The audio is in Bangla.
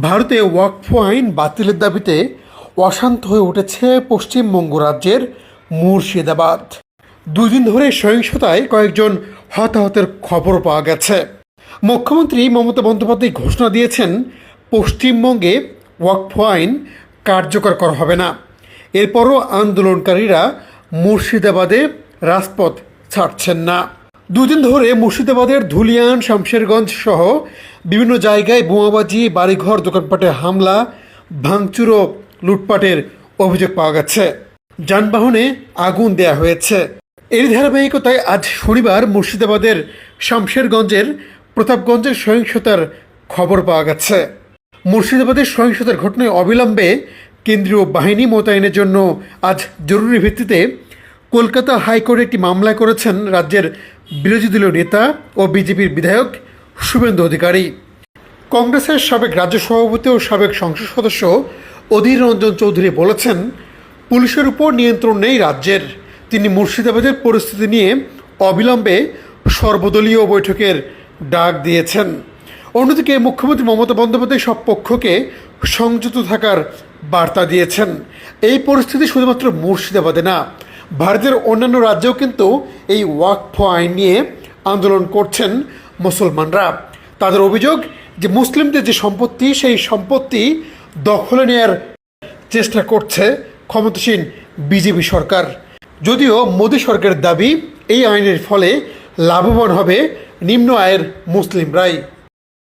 ভারতে ওয়াকফ আইন বাতিলের দাবিতে অশান্ত হয়ে উঠেছে পশ্চিমবঙ্গ রাজ্যের মুর্শিদাবাদ। দুদিন ধরে সহিংসতায় কয়েকজন হতাহতের খবর পাওয়া গেছে। মুখ্যমন্ত্রী মমতা বন্দ্যোপাধ্যায় ঘোষণা দিয়েছেন, পশ্চিমবঙ্গে ওয়াকফ আইন কার্যকর করা হবে না। এরপরও আন্দোলনকারীরা মুর্শিদাবাদে রাজপথ ছাড়ছেন না। দুদিন ধরে মুর্শিদাবাদের ধুলিয়ান, শামশেরগঞ্জ সহ বিভিন্ন জায়গায় বোমাবাজি, বাড়িঘর, দোকানপাটে হামলা, ভাঙচুর ও লুটপাটের অভিযোগ পাওয়া গেছে। যানবাহনে আগুন দেয়া হয়েছে। এর ধারাবাহিকতায় আজ শনিবার মুর্শিদাবাদের শামশেরগঞ্জের প্রতাপগঞ্জের সহিংসতার খবর পাওয়া গেছে। মুর্শিদাবাদের সহিংসতার ঘটনায় অবিলম্বে কেন্দ্রীয় বাহিনী মোতায়েনের জন্য আজ জরুরি ভিত্তিতে কলকাতা হাইকোর্টে একটি মামলা করেছেন রাজ্যের বিরোধী দলীয় নেতা ও বিজেপির বিধায়ক শুভেন্দু অধিকারী, কংগ্রেসের সাবেক রাজ্য সভাপতি ও সাবেক সংসদ সদস্য অধীর রঞ্জন চৌধুরী বলেছেন, পুলিশের উপর নিয়ন্ত্রণ নেই রাজ্যের। তিনি মুর্শিদাবাদের পরিস্থিতি নিয়ে অবিলম্বে সর্বদলীয় বৈঠকের ডাক দিয়েছেন। অন্যদিকে মুখ্যমন্ত্রী মমতা বন্দ্যোপাধ্যায় সব পক্ষকে সংযত থাকার বার্তা দিয়েছেন। এই পরিস্থিতি শুধুমাত্র মুর্শিদাবাদে না, ভারতের অন্যান্য রাজ্যেও কিন্তু এই ওয়াকফ আইন নিয়ে আন্দোলন করছেন মুসলমানরা তাদের অভিযোগ যে মুসলিমদের যে সম্পত্তি, সেই সম্পত্তি দখলে নেয়ার চেষ্টা করছে ক্ষমতাসীন বিজেপি সরকার। যদিও মোদী সরকারের দাবি, এই আইনের ফলে লাভবান হবে নিম্ন আয়ের মুসলিমরাই